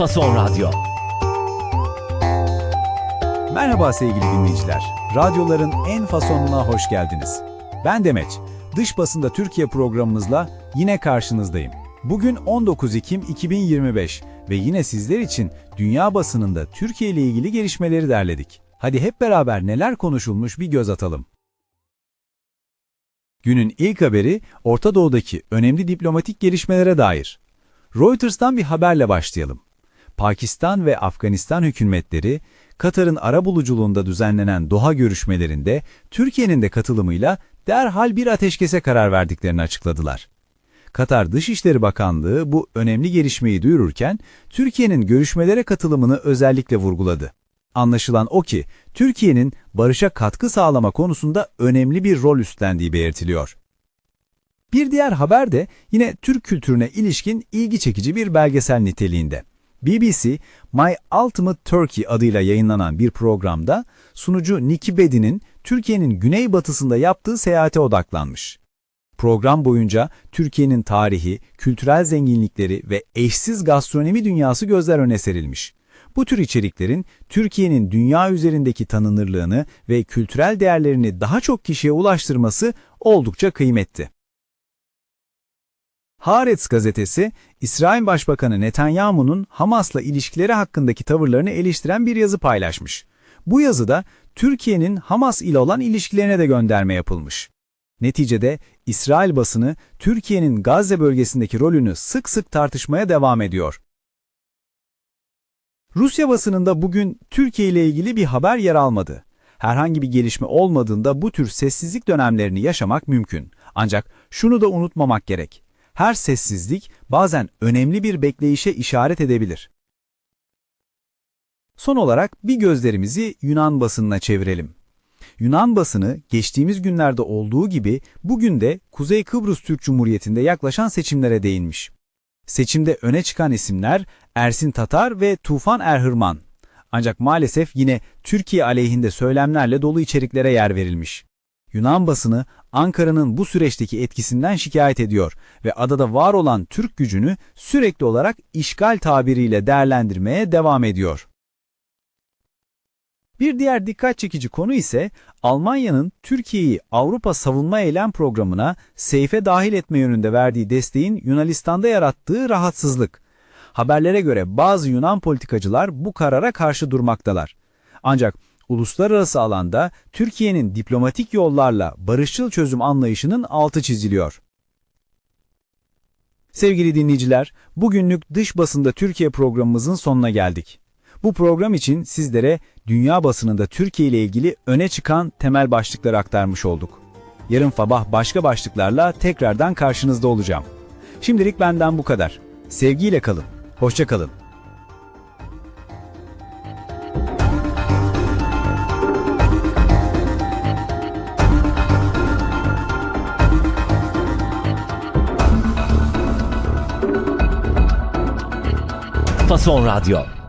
Fason Radyo. Merhaba sevgili dinleyiciler. Radyoların en fasonuna hoş geldiniz. Ben Demeç. Dış basında Türkiye programımızla yine karşınızdayım. Bugün 19 Ekim 2025 ve yine sizler için dünya basınında Türkiye ile ilgili gelişmeleri derledik. Hadi hep beraber neler konuşulmuş bir göz atalım. Günün ilk haberi Orta Doğu'daki önemli diplomatik gelişmelere dair. Reuters'tan bir haberle başlayalım. Pakistan ve Afganistan hükümetleri, Katar'ın arabuluculuğunda düzenlenen Doha görüşmelerinde Türkiye'nin de katılımıyla derhal bir ateşkese karar verdiklerini açıkladılar. Katar Dışişleri Bakanlığı bu önemli gelişmeyi duyururken Türkiye'nin görüşmelere katılımını özellikle vurguladı. Anlaşılan o ki Türkiye'nin barışa katkı sağlama konusunda önemli bir rol üstlendiği belirtiliyor. Bir diğer haber de yine Türk kültürüne ilişkin ilgi çekici bir belgesel niteliğinde. BBC, My Ultimate Turkey adıyla yayınlanan bir programda sunucu Niki Bedi'nin Türkiye'nin güneybatısında yaptığı seyahate odaklanmış. Program boyunca Türkiye'nin tarihi, kültürel zenginlikleri ve eşsiz gastronomi dünyası gözler öne serilmiş. Bu tür içeriklerin Türkiye'nin dünya üzerindeki tanınırlığını ve kültürel değerlerini daha çok kişiye ulaştırması oldukça kıymetli. Haaretz gazetesi, İsrail Başbakanı Netanyahu'nun Hamas'la ilişkileri hakkındaki tavırlarını eleştiren bir yazı paylaşmış. Bu yazıda Türkiye'nin Hamas ile olan ilişkilerine de gönderme yapılmış. Neticede İsrail basını Türkiye'nin Gazze bölgesindeki rolünü sık sık tartışmaya devam ediyor. Rusya basınında bugün Türkiye ile ilgili bir haber yer almadı. Herhangi bir gelişme olmadığında bu tür sessizlik dönemlerini yaşamak mümkün. Ancak şunu da unutmamak gerek. Her sessizlik bazen önemli bir bekleyişe işaret edebilir. Son olarak bir gözlerimizi Yunan basınına çevirelim. Yunan basını geçtiğimiz günlerde olduğu gibi bugün de Kuzey Kıbrıs Türk Cumhuriyeti'nde yaklaşan seçimlere değinmiş. Seçimde öne çıkan isimler Ersin Tatar ve Tufan Erhırman. Ancak maalesef yine Türkiye aleyhinde söylemlerle dolu içeriklere yer verilmiş. Yunan basını Ankara'nın bu süreçteki etkisinden şikayet ediyor ve adada var olan Türk gücünü sürekli olarak işgal tabiriyle değerlendirmeye devam ediyor. Bir diğer dikkat çekici konu ise Almanya'nın Türkiye'yi Avrupa Savunma Eylem Programı'na seyfe dahil etme yönünde verdiği desteğin Yunanistan'da yarattığı rahatsızlık. Haberlere göre bazı Yunan politikacılar bu karara karşı durmaktalar. Ancak uluslararası alanda Türkiye'nin diplomatik yollarla barışçıl çözüm anlayışının altı çiziliyor. Sevgili dinleyiciler, bugünlük dış basında Türkiye programımızın sonuna geldik. Bu program için sizlere dünya basınında Türkiye ile ilgili öne çıkan temel başlıkları aktarmış olduk. Yarın sabah başka başlıklarla tekrardan karşınızda olacağım. Şimdilik benden bu kadar. Sevgiyle kalın, hoşça kalın. Fason Radyo.